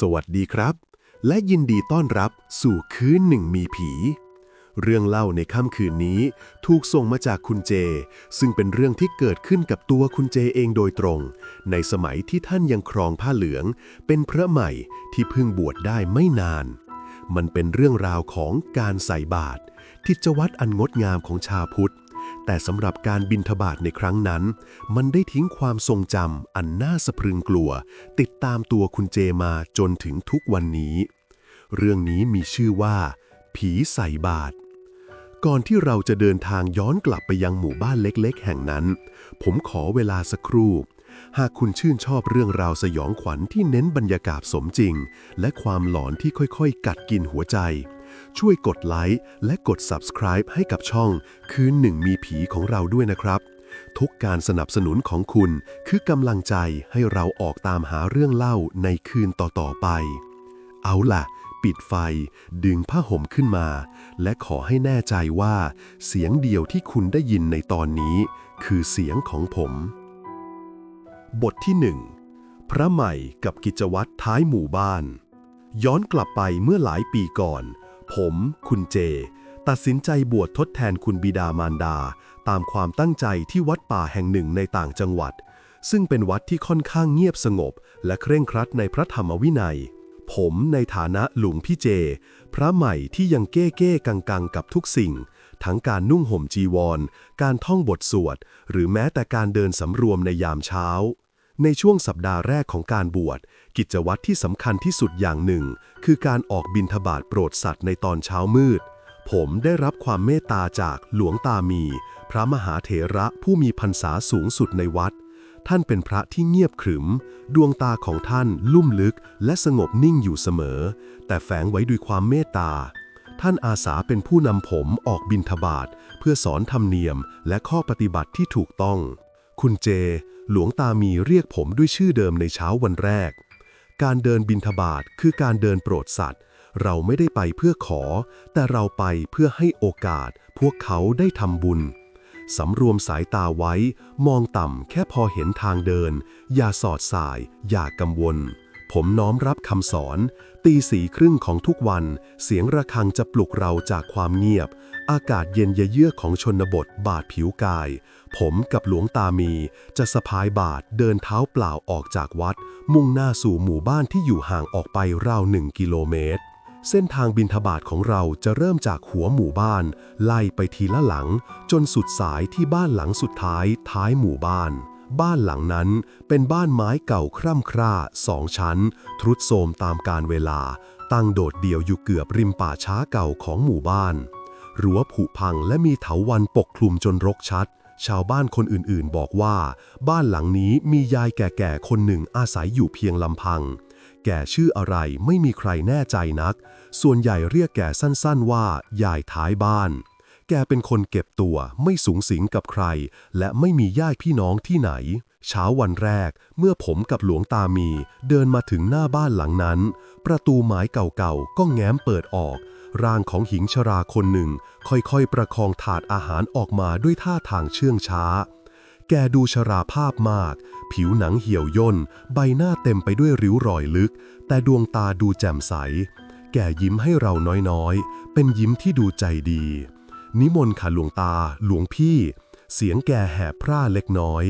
สวัสดีครับ และยินดีต้อนรับสู่คืนหนึ่งมีผี เรื่องเล่าในค่ำคืนนี้ถูกส่งมาจากคุณเจ ซึ่งเป็นเรื่องที่เกิดขึ้นกับตัวคุณเจเองโดยตรง ในสมัยที่ท่านยังครองผ้าเหลือง เป็นพระใหม่ที่เพิ่งบวชได้ไม่นาน มันเป็นเรื่องราวของการใส่บาตรที่จวัดอันงดงามของชาวพุทธ แต่สำหรับการบินทบาทในครั้งนั้น มันได้ทิ้งความทรงจำอันน่าสะพรึงกลัว ติดตามตัวคุณเจมาจนถึงทุกวันนี้ เรื่องนี้มีชื่อว่า ผีใส่บาตรก่อนที่เราจะเดินทางย้อนกลับไปยังหมู่บ้านเล็กๆ แห่งนั้น ผมขอเวลาสักครู่ หากคุณชื่นชอบเรื่องราวสยองขวัญที่เน้นบรรยากาศสมจริง และความหลอนที่ค่อยๆ กัดกินหัวใจ ช่วยกดไลค์และกด subscribe ให้กับช่อง คืนหนึ่งมีผีของเราด้วยนะครับ ทุกการสนับสนุนของคุณคือกำลังใจให้เราออกตามหาเรื่องเล่าในคืนต่อๆไป เอาล่ะ ปิดไฟ ดึงผ้าห่มขึ้นมา และขอให้แน่ใจว่า เสียงเดียวที่คุณได้ยินในตอนนี้ คือเสียงของผม บทที่หนึ่งพระใหม่กับกิจวัตรท้ายหมู่บ้าน ย้อนกลับไปเมื่อหลายปีก่อน ผม คุณเจ ตัดสินใจบวชทดแทนคุณบิดามารดา ตามความตั้งใจที่วัดป่าแห่งหนึ่งในต่างจังหวัด ซึ่งเป็นวัดที่ค่อนข้างเงียบสงบ และเคร่งครัดในพระธรรมวินัย ผมในฐานะหลวงพี่เจ พระใหม่ที่ยังเก้เก้กังกังกับทุกสิ่ง ทั้งการนุ่งห่มจีวร การท่องบทสวด หรือแม้แต่การเดินสำรวมในยามเช้า ในช่วงสัปดาห์แรกของการบวช กิจวัตรที่สำคัญที่สุดอย่างหนึ่ง คือการออกบิณฑบาตโปรดสัตว์ในตอนเช้ามืด ผมได้รับความเมตตาจากหลวงตามี พระมหาเถระผู้มีพรรษาสูงสุดในวัด ท่านเป็นพระที่เงียบขรึม ดวงตาของท่านลุ่มลึกและสงบนิ่งอยู่เสมอ แต่แฝงไว้ด้วยความเมตตา ท่านอาสาเป็นผู้นำผมออกบิณฑบาตเพื่อสอนธรรมเนียมและข้อปฏิบัติที่ถูกต้อง คุณเจหลวงตามีเรียกผมด้วยชื่อเดิมในเช้าวันแรก การเดินบิณฑบาตคือการเดินโปรดสัตว์ เราไม่ได้ไปเพื่อขอ แต่เราไปเพื่อให้โอกาส พวกเขาได้ทำบุญสำรวมสายตาไว้ มองต่ำแค่พอเห็นทางเดิน อย่าสอดสาย อย่ากังวล ผมน้อมรับคำสอน ตีสีครึ่งของทุกวัน เสียงระฆังจะปลุกเราจากความเงียบ อากาศเย็นเยือกของชนบทบาดผิวกาย ผมกับหลวงตามีจะสะพายบาทเดินเท้าเปล่าออกจากวัด มุ่งหน้าสู่หมู่บ้านที่อยู่ห่างออกไปราวหนึ่งกิโลเมตร เส้นทางบินทบาทของเราจะเริ่มจากหัวหมู่บ้าน ไล่ไปทีละหลัง จนสุดสายที่บ้านหลังสุดท้ายท้ายหมู่บ้าน บ้านหลังนั้นเป็นบ้านไม้เก่าคร่ำคร่าสองชั้น ทรุดโทรมตามการเวลา ตั้งโดดเดี่ยวอยู่เกือบริมป่าช้าเก่าของหมู่บ้านรั้วผุพังและมีเถาวันปกคลุมจนรกชัด ชาวบ้านคนอื่นๆ บอกว่า บ้านหลังนี้มียายแก่ๆคนหนึ่งอาศัยอยู่เพียงลำพัง แก่ชื่ออะไรไม่มีใครแน่ใจนัก ส่วนใหญ่เรียกแก่สั้นๆว่า ยายท้ายบ้าน แกเป็นคนเก็บตัว ไม่สูงสิงกับใคร และไม่มีญาติพี่น้องที่ไหน เช้าวันแรก เมื่อผมกับหลวงตามี เดินมาถึงหน้าบ้านหลังนั้น ประตูไม้เก่าๆก็แง้มเปิดออก ร่างของหญิงชราคนหนึ่ง ค่อยๆ ประคองถาดอาหารออกมาด้วยท่าทางเชื่องช้า แกดูชราภาพมาก ผิวหนังเหี่ยวย่น ใบหน้าเต็มไปด้วยริ้วรอยลึก แต่ดวงตาดูแจ่มใส แกยิ้มให้เราน้อยๆ เป็นยิ้มที่ดูใจดี นิมนต์ค่ะหลวงตา หลวงพี่ เสียงแกแหบพร่าเล็กน้อย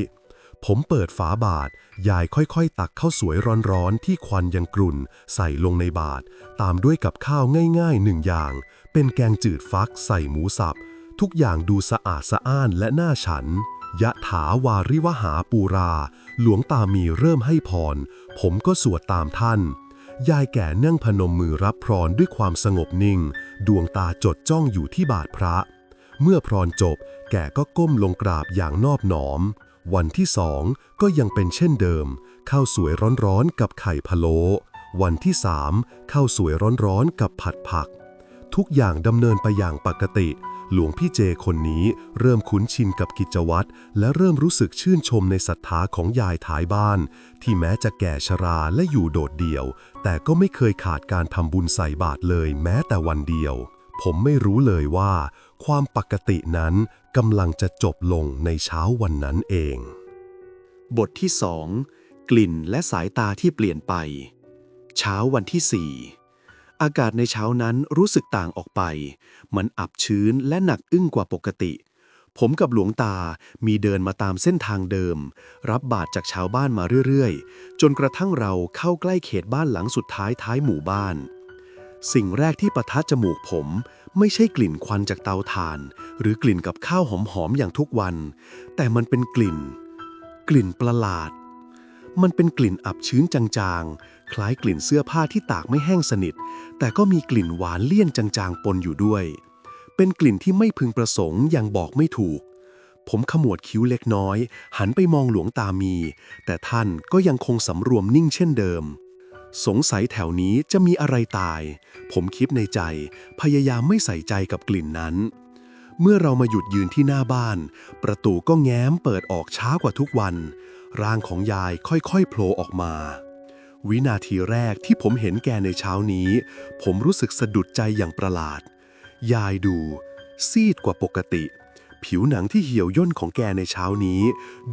ผมเปิดฝาบาท ยายค่อยๆ ตักข้าวสวยร้อนๆ ที่ควันยังกรุ่น ใส่ลงในบาท ตามด้วยกับข้าวง่ายๆหนึ่งอย่าง เป็นแกงจืดฟักใส่หมูสับ ทุกอย่างดูสะอาดสะอ้านและน่าฉัน ยะถาวาริวหาปูรา หลวงตามีเริ่มให้พร ผมก็สวดตามท่าน ยายแก่นั่งพนมมือรับพรด้วยความสงบนิ่ง ดวงตาจดจ้องอยู่ที่บาทพระ เมื่อพรจบ แกก็ก้มลงกราบอย่างนอบหนอม วันที่สองก็ยังเป็นเช่นเดิม ข้าวสวยร้อนๆกับไข่พะโล้วันที่สามข้าวสวยร้อนๆกับผัดผัก ทุกอย่างดำเนินไปอย่างปกติ หลวงพี่เจคนนี้เริ่มคุ้นชินกับกิจวัตรและเริ่มรู้สึกชื่นชมในศรัทธาของยายท้ายบ้าน ที่แม้จะแก่ชราและอยู่โดดเดี่ยว แต่ก็ไม่เคยขาดการทำบุญใส่บาตรเลยแม้แต่วันเดียว ผมไม่รู้เลยว่า ความปกตินั้นกำลังจะจบลงในเช้าวันนั้นเอง บทที่สองกลิ่นและสายตาที่เปลี่ยนไป เช้าวันที่สี่ อากาศในเช้านั้นรู้สึกต่างออกไป มันอับชื้นและหนักอึ้งกว่าปกติ ผมกับหลวงตามีเดินมาตามเส้นทางเดิม รับบาตรจากชาวบ้านมาเรื่อยๆ จนกระทั่งเราเข้าใกล้เขตบ้านหลังสุดท้ายท้ายหมู่บ้าน สิ่งแรกที่ประทัดจมูกผม ไม่ใช่กลิ่นควันจากเตาถ่าน หรือกลิ่นกับข้าวหอมๆอย่างทุกวัน แต่มันเป็นกลิ่น กลิ่นประหลาด มันเป็นกลิ่นอับชื้นจางๆ คล้ายกลิ่นเสื้อผ้าที่ตากไม่แห้งสนิท แต่ก็มีกลิ่นหวานเลี่ยนจางๆ ปนอยู่ด้วย เป็นกลิ่นที่ไม่พึงประสงค์อย่างบอกไม่ถูก ผมขมวดคิ้วเล็กน้อย หันไปมองหลวงตามี แต่ท่านก็ยังคงสำรวมนิ่งเช่นเดิม สงสัยแถวนี้จะมีอะไรตาย ผมคิดในใจ พยายามไม่ใส่ใจกับกลิ่นนั้นเมื่อเรามาหยุดยืนที่หน้าบ้าน ประตูก็แง้มเปิดออกช้ากว่าทุกวัน ร่างของยายค่อยๆโผล่ออกมา วินาทีแรกที่ผมเห็นแกในเช้านี้ ผมรู้สึกสะดุดใจอย่างประหลาด ยายดู ซีดกว่าปกติ ผิวหนังที่เหี่ยวย่นของแกในเช้านี้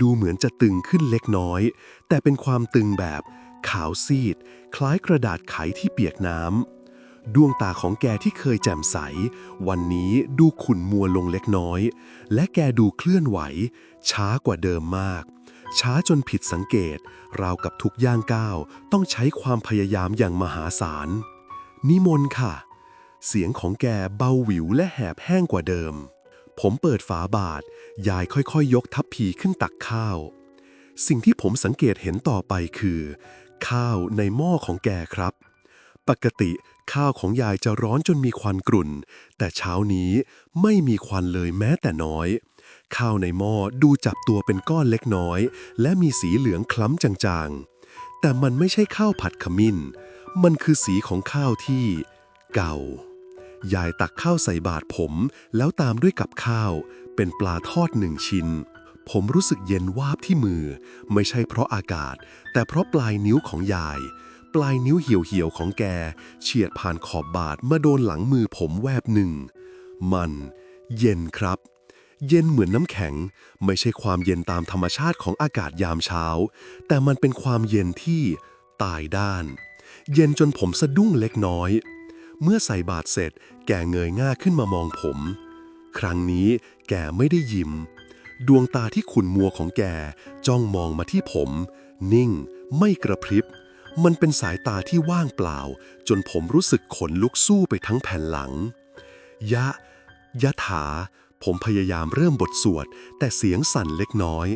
ดูเหมือนจะตึงขึ้นเล็กน้อย แต่เป็นความตึงแบบขาวซีด คล้ายกระดาษไขที่เปียกน้ำดวงตาของแกที่เคยแจ่มใส วันนี้ดูขุ่นมัวลงเล็กน้อย และแกดูเคลื่อนไหว ช้ากว่าเดิมมาก ช้าจนผิดสังเกต ราวกับทุกย่างก้าว ต้องใช้ความพยายามอย่างมหาศาล นิมนต์ค่ะ เสียงของแกเบาหวิวและแหบแห้งกว่าเดิม ผมเปิดฝาบาท ยายค่อยๆยกทัพพีขึ้นตักข้าว สิ่งที่ผมสังเกตเห็นต่อไปคือ ข้าวในหม้อของแกครับ ปกติข้าวของยายจะร้อนจนมีควันกรุ่น แต่เช้านี้ไม่มีควันเลยแม้แต่น้อย ข้าวในหม้อดูจับตัวเป็นก้อนเล็กน้อย และมีสีเหลืองคล้ำจางๆ แต่มันไม่ใช่ข้าวผัดขมิ้น มันคือสีของข้าวที่ เก่า ยายตักข้าวใส่บาตรผม แล้วตามด้วยกับข้าว เป็นปลาทอดหนึ่งชิ้น ผมรู้สึกเย็นวาบที่มือ ไม่ใช่เพราะอากาศ แต่เพราะปลายนิ้วของยาย ปลายนิ้วเหี่ยวๆของแก เฉียดผ่านขอบบาทมาโดนหลังมือผมแวบหนึ่ง มัน เย็นครับ เย็นเหมือนน้ำแข็ง ไม่ใช่ความเย็นตามธรรมชาติของอากาศยามเช้า แต่มันเป็นความเย็นที่ตายด้าน เย็นจนผมสะดุ้งเล็กน้อย เมื่อใส่บาตรเสร็จ แกเงยหน้าขึ้นมามองผม ครั้งนี้แกไม่ได้ยิ้ม ดวงตาที่ขุ่นมัวของแกจ้องมองมาที่ผม นิ่ง ไม่กระพริบ มันเป็นสายตาที่ว่างเปล่า จนผมรู้สึกขนลุกสู้ไปทั้งแผ่นหลัง ยะ ยะถา ผมพยายามเริ่มบทสวด แต่เสียงสั่นเล็กน้อย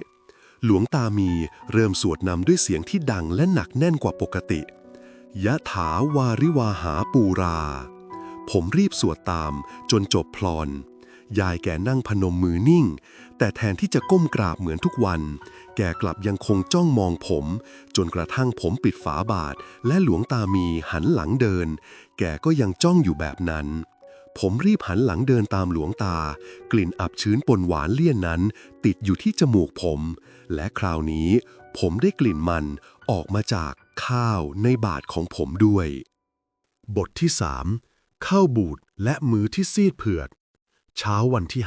หลวงตามีเริ่มสวดนำด้วยเสียงที่ดังและหนักแน่นกว่าปกติ ยะถาวาริวาหาปูรา ผมรีบสวดตามจนจบพลอน ยายแกนั่งพนมมือนิ่ง แต่แทนที่จะก้มกราบเหมือนทุกวัน แกกลับยังคงจ้องมองผม จนกระทั่งผมปิดฝาบาท และหลวงตามีหันหลังเดิน แกก็ยังจ้องอยู่แบบนั้น ผมรีบหันหลังเดินตามหลวงตา กลิ่นอับชื้นปนหวานเลี่ยนนั้น ติดอยู่ที่จมูกผม และคราวนี้ ผมได้กลิ่นมันออกมาจากข้าวในบาทของผมด้วย บทที่3ข้าวบูดและมือที่ซีดเผือด เช้าวันที่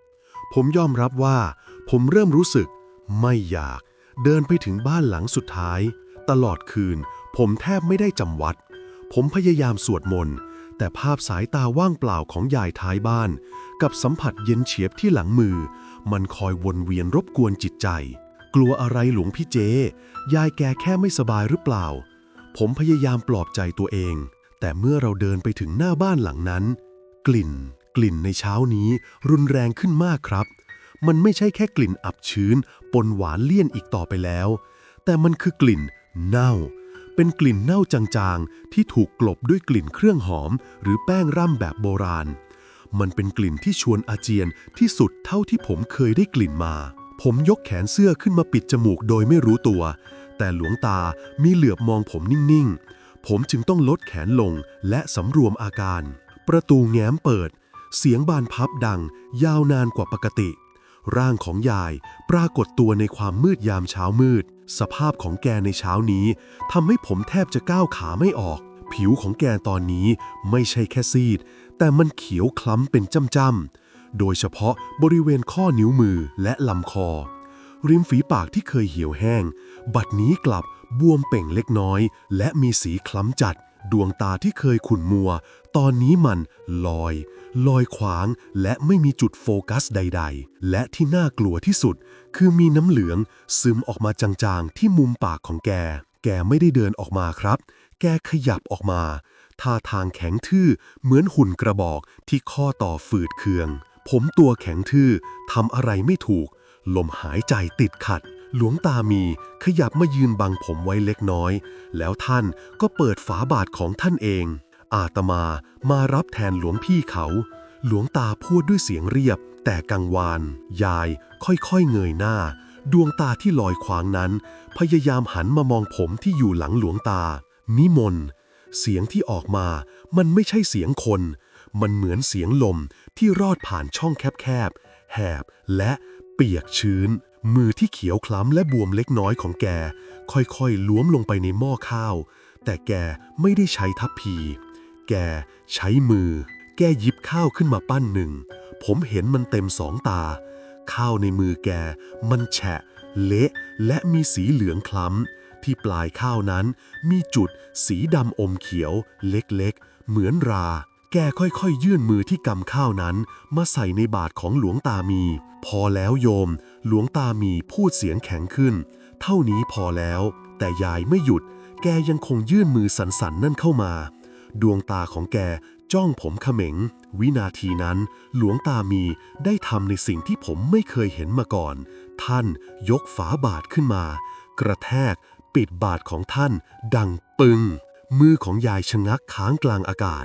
5ผมยอมรับว่า ผมเริ่มรู้สึก ไม่อยาก เดินไปถึงบ้านหลังสุดท้าย ตลอดคืน ผมแทบไม่ได้จำวัด ผมพยายามสวดมนต์ แต่ภาพสายตาว่างเปล่าของยายท้ายบ้าน กับสัมผัสเย็นเฉียบที่หลังมือ มันคอยวนเวียนรบกวนจิตใจ กลัวอะไรหลวงพี่เจ ยายแกแค่ไม่สบายหรือเปล่า ผมพยายามปลอบใจตัวเอง แต่เมื่อเราเดินไปถึงหน้าบ้านหลังนั้น กลิ่น กลิ่นในเช้านี้รุนแรงขึ้นมากครับ มันไม่ใช่แค่กลิ่นอับชื้น ปนหวานเลี่ยนอีกต่อไปแล้ว แต่มันคือกลิ่น เน่า เป็นกลิ่นเน่าจางๆ ที่ถูกกลบด้วยกลิ่นเครื่องหอม หรือแป้งร่ำแบบโบราณ มันเป็นกลิ่นที่ชวนอาเจียนที่สุดเท่าที่ผมเคยได้กลิ่นมา ผมยกแขนเสื้อขึ้นมาปิดจมูกโดยไม่รู้ตัว แต่หลวงตามีเหลือบมองผมนิ่งๆ ผมจึงต้องลดแขนลงและสำรวมอาการ ประตูแง้มเปิด เสียงบานพับดัง ยาวนานกว่าปกติ ร่างของยายปรากฏตัวในความมืดยามเช้ามืด สภาพของแกในเช้านี้ทำให้ผมแทบจะก้าวขาไม่ออก ผิวของแกตอนนี้ไม่ใช่แค่ซีด แต่มันเขียวคล้ำเป็นจ้ำๆ โดยเฉพาะบริเวณข้อนิ้วมือและลำคอ ริมฝีปากที่เคยเหี่ยวแห้ง บัดนี้กลับบวมเป่งเล็กน้อย และมีสีคล้ำจัด ดวงตาที่เคยขุ่นมัว ตอนนี้มันลอย ลอยขวางและไม่มีจุดโฟกัสใด ๆ และที่น่ากลัวที่สุด คือมีน้ำเหลืองซึมออกมาจางๆ ที่มุมปากของแก แกไม่ได้เดินออกมาครับ แกขยับออกมาท่าทางแข็งทื่อเหมือนหุ่นกระบอกที่ข้อต่อฝืดเคือง ผมตัวแข็งทื่อทำอะไรไม่ถูก ลมหายใจติดขัด หลวงตามีขยับมายืนบังผมไว้เล็กน้อย แล้วท่านก็เปิดฝาบาทของท่านเอง อาตมามารับแทนหลวงพี่เขา หลวงตาพูดด้วยเสียงเรียบ แต่กังวาน ยายค่อยๆเงยหน้า ดวงตาที่ลอยขวางนั้น พยายามหันมามองผมที่อยู่หลังหลวงตา นิมนต์เสียงที่ออกมามันไม่ใช่เสียงคน มันเหมือนเสียงลมที่รอดผ่านช่องแคบๆ แหบและเปียกชื้น มือที่เขียวคล้ำและบวมเล็กน้อยของแก ค่อยๆล้วมลงไปในหม้อข้าว แต่แกไม่ได้ใช้ทัพพี แก ใช้มือ แกหยิบข้าวขึ้นมาปั้นหนึ่ง ผมเห็นมันเต็มสองตา ข้าวในมือแก มันแฉะ เละ และมีสีเหลืองคล้ำ ที่ปลายข้าวนั้นมีจุดสีดำอมเขียว เล็กๆ เหมือนรา แกค่อยๆ ยื่นมือที่กำข้าวนั้น มาใส่ในบาทของหลวงตามี พอแล้วโยม หลวงตามีพูดเสียงแข็งขึ้น เท่านี้พอแล้ว แต่ยายไม่หยุด แกยังคงยื่นมือสันๆนั่นเข้ามา ดวงตาของแกจ้องผมเขม็ง วินาทีนั้น หลวงตามีได้ทำในสิ่งที่ผมไม่เคยเห็นมาก่อน ท่านยกฝาบาทขึ้นมา กระแทกปิดบาทของท่าน ดังปึง มือของยายชะงักค้างกลางอากาศ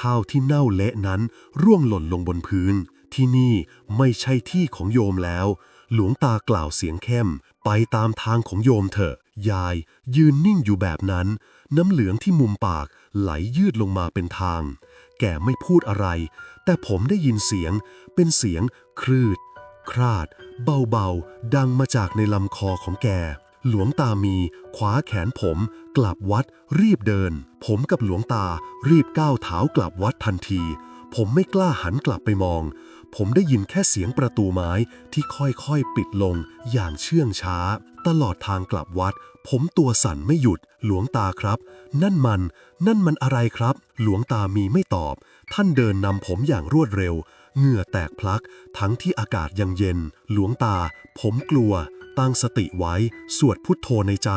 ข้าวที่เน่าเละนั้นร่วงหล่นลงบนพื้น ที่นี่ไม่ใช่ที่ของโยมแล้ว หลวงตากล่าวเสียงเข้ม ไปตามทางของโยมเถอะ ยายยืนนิ่งอยู่แบบนั้น น้ำเหลืองที่มุมปากไหลยืดลงมาเป็นทาง แกไม่พูดอะไร แต่ผมได้ยินเสียง เป็นเสียงครืด คราด เบาๆ ดังมาจากในลำคอของแก หลวงตามีคว้าแขนผม กลับวัดรีบเดิน ผมกับหลวงตารีบก้าวเท้ากลับวัดทันที ผมไม่กล้าหันกลับไปมอง ผมได้ยินแค่เสียงประตูไม้ที่ค่อยๆปิดลงอย่างเชื่องช้า ตลอดทางกลับวัด ผมตัวสั่นไม่หยุด หลวงตาครับ นั่นมัน นั่นมันอะไรครับ หลวงตามีไม่ตอบ ท่านเดินนำผมอย่างรวดเร็ว เหงื่อแตกพลัก ทั้งที่อากาศยังเย็น หลวงตา ผมกลัว ตั้งสติไว้ สวดพุทโธในใจ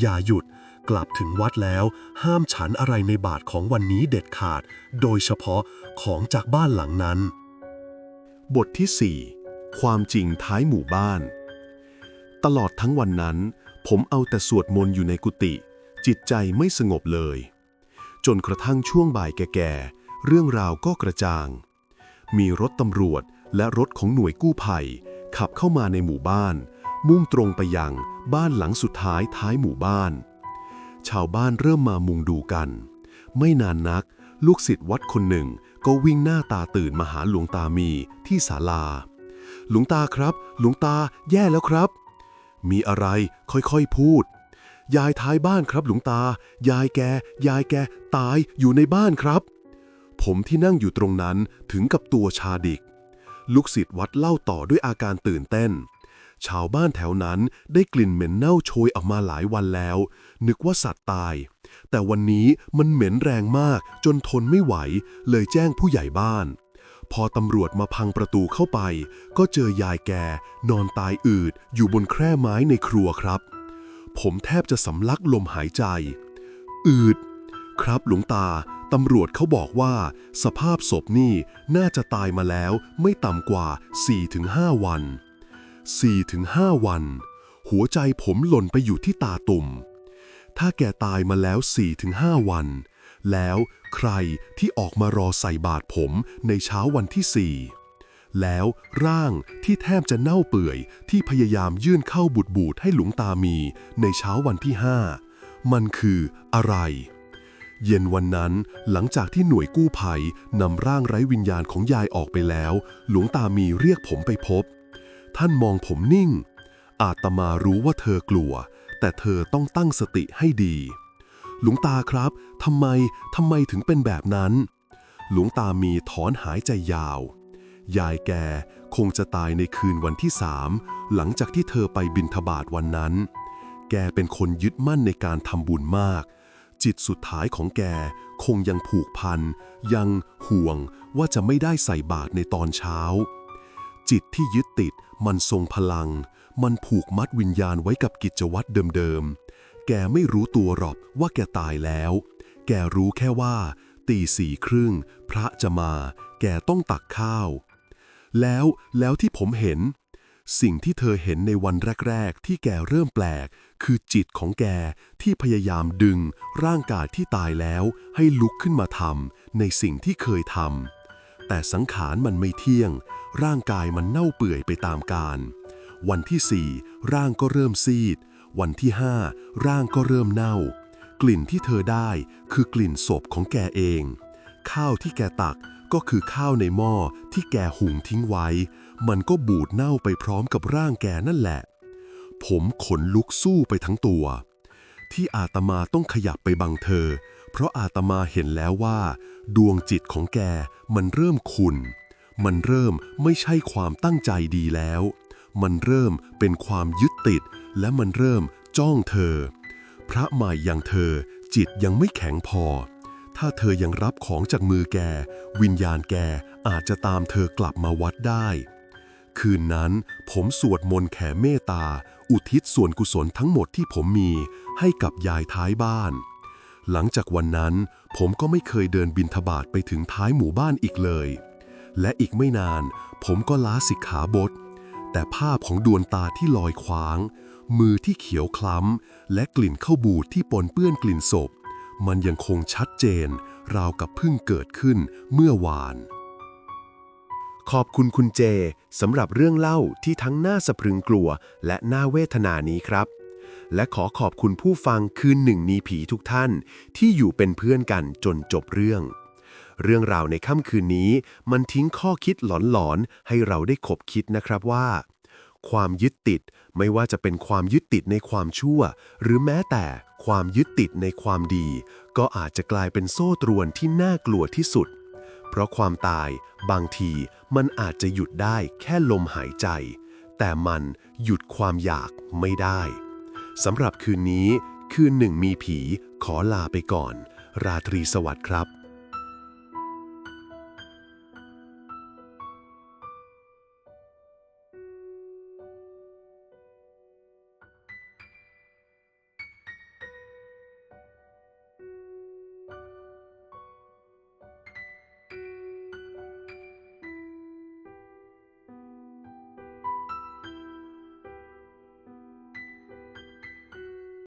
อย่าหยุด กลับถึงวัดแล้ว ห้ามฉันอะไรในบาทของวันนี้เด็ดขาด โดยเฉพาะของจากบ้านหลังนั้น บทที่ 4 ความจริงท้ายหมู่บ้าน ตลอดทั้งวันนั้น ผมเอาแต่สวดมนต์อยู่ในกุฏิจิตใจไม่สงบเลย จนกระทั่งช่วงบ่ายแก่ๆ เรื่องราวก็กระจ่าง มีรถตำรวจและรถของหน่วยกู้ภัย ขับเข้ามาในหมู่บ้าน มุ่งตรงไปยังบ้านหลังสุดท้ายท้ายหมู่บ้าน ชาวบ้านเริ่มมามุงดูกัน ไม่นานนัก ลูกศิษย์วัดคนหนึ่งก็วิ่งหน้าตาตื่นมาหาหลวงตามีที่ศาลา หลวงตาครับ หลวงตาแย่แล้วครับ มีอะไรค่อยๆพูด ยายท้ายบ้านครับหลวงตา ยายแก ยายแก ตายอยู่ในบ้านครับ ผมที่นั่งอยู่ตรงนั้นถึงกับตัวชาดิก ลูกศิษย์วัดเล่าต่อด้วยอาการตื่นเต้น ชาวบ้านแถวนั้นได้กลิ่นเหม็นเน่าโชยออกมาหลายวันแล้ว นึกว่าสัตว์ตาย แต่วันนี้มันเหม็นแรงมากจนทนไม่ไหว เลยแจ้งผู้ใหญ่บ้าน พอตำรวจมาพังประตูเข้าไป ก็เจอยายแก นอนตายอืดอยู่บนแคร่ไม้ในครัวครับ ผมแทบจะสำลักลมหายใจ อืด ครับหลวงตาตำรวจเขาบอกว่า สภาพศพนี่น่าจะตายมาแล้วไม่ต่ำกว่า 4-5 วัน 4-5 วัน หัวใจผมหล่นไปอยู่ที่ตาตุ่ม ถ้าแกตายมาแล้ว 4-5 วัน แล้วใครที่ออกมารอใส่บาตรผมในเช้าวันที่4แล้วร่างที่แทบจะเน่าเปื่อยที่พยายามยื่นเข้าบุดบูดให้หลวงตามีในเช้าวันที่5มันคืออะไร เย็นวันนั้นหลังจากที่หน่วยกู้ภัยนำร่างไร้วิญญาณของยายออกไปแล้ว หลวงตามีเรียกผมไปพบ ท่านมองผมนิ่ง อาตมารู้ว่าเธอกลัว แต่เธอต้องตั้งสติให้ดี หลวงตาครับทำไมทำไมถึงเป็นแบบนั้น หลวงตามีถอนหายใจยาว ยายแกคงจะตายในคืนวันที่สามหลังจากที่เธอไปบินทบาทวันนั้นแแกเป็นคนยึดมั่นในการทำบุญมาก จิตสุดท้ายของแกคงยังผูกพัน ยังห่วงว่าจะไม่ได้ใส่บาตรในตอนเช้า จิตที่ยึดติด มันทรงพลัง มันผูกมัดวิญญาณไว้กับกิจวัตรเดิมๆ แกไม่รู้ตัวหรอกว่าแกตายแล้ว แกรู้แค่ว่า ตีสี่ครึ่ง พระจะมา แกต้องตักข้าว แล้วแล้วที่ผมเห็น สิ่งที่เธอเห็นในวันแรก ๆ ที่แกเริ่มแปลก คือจิตของแกที่พยายามดึง ร่างกายที่ตายแล้วให้ลุกขึ้นมาทำในสิ่งที่เคยทำแต่สังขารมันไม่เที่ยง ร่างกายมันเน่าเปื่อยไปตามกาลวันที่สี่ร่างก็เริ่มซีด วันที่ห้าร่างก็เริ่มเน่า กลิ่นที่เธอได้คือกลิ่นศพของแกเอง ข้าวที่แกตักก็คือข้าวในหม้อที่แกหุงทิ้งไว้ มันก็บูดเน่าไปพร้อมกับร่างแกนั่นแหละ ผมขนลุกสู้ไปทั้งตัว ที่อาตมาต้องขยับไปบังเธอ เพราะอาตมาเห็นแล้วว่า ดวงจิตของแกมันเริ่มขุน มันเริ่มไม่ใช่ความตั้งใจดีแล้ว มันเริ่มเป็นความยึดติด และมันเริ่มจ้องเธอ พระใหม่อย่างเธอจิตยังไม่แข็งพอ ถ้าเธอยังรับของจากมือแก วิญญาณแกอาจจะตามเธอกลับมาวัดได้ คืนนั้นผมสวดมนต์แผ่เมตตา อุทิศส่วนกุศลทั้งหมดที่ผมมีให้กับยายท้ายบ้าน หลังจากวันนั้นผมก็ไม่เคยเดินบินทบาทไปถึงท้ายหมู่บ้านอีกเลย และอีกไม่นาน ผมก็ล้าสิกขาบท แต่ภาพของดวงตาที่ลอยขวาง มือที่เขียวคล้ำ และกลิ่นข้าวบูดที่ปนเปื้อนกลิ่นศพ มันยังคงชัดเจน ราวกับเพิ่งเกิดขึ้นเมื่อวาน ขอบคุณคุณเจสำหรับเรื่องเล่าที่ทั้งน่าสะพรึงกลัว และน่าเวทนานี้ครับและขอขอบคุณผู้ฟังคืนหนึ่งมีผีทุกท่าน ที่อยู่เป็นเพื่อนกันจนจบเรื่อง เรื่องราวในค่ำคืนนี้ มันทิ้งข้อคิดหลอนๆ ให้เราได้ขบคิดนะครับว่า ความยึดติดไม่ว่าจะเป็นความยึดติดในความชั่ว หรือแม้แต่ความยึดติดในความดี ก็อาจจะกลายเป็นโซ่ตรวนที่น่ากลัวที่สุด เพราะความตายบางทีมันอาจจะหยุดได้แค่ลมหายใจ แต่มันหยุดความอยากไม่ได้สำหรับคืนนี้ คืนหนึ่งมีผีขอลาไปก่อน ราตรีสวัสดิ์ครับ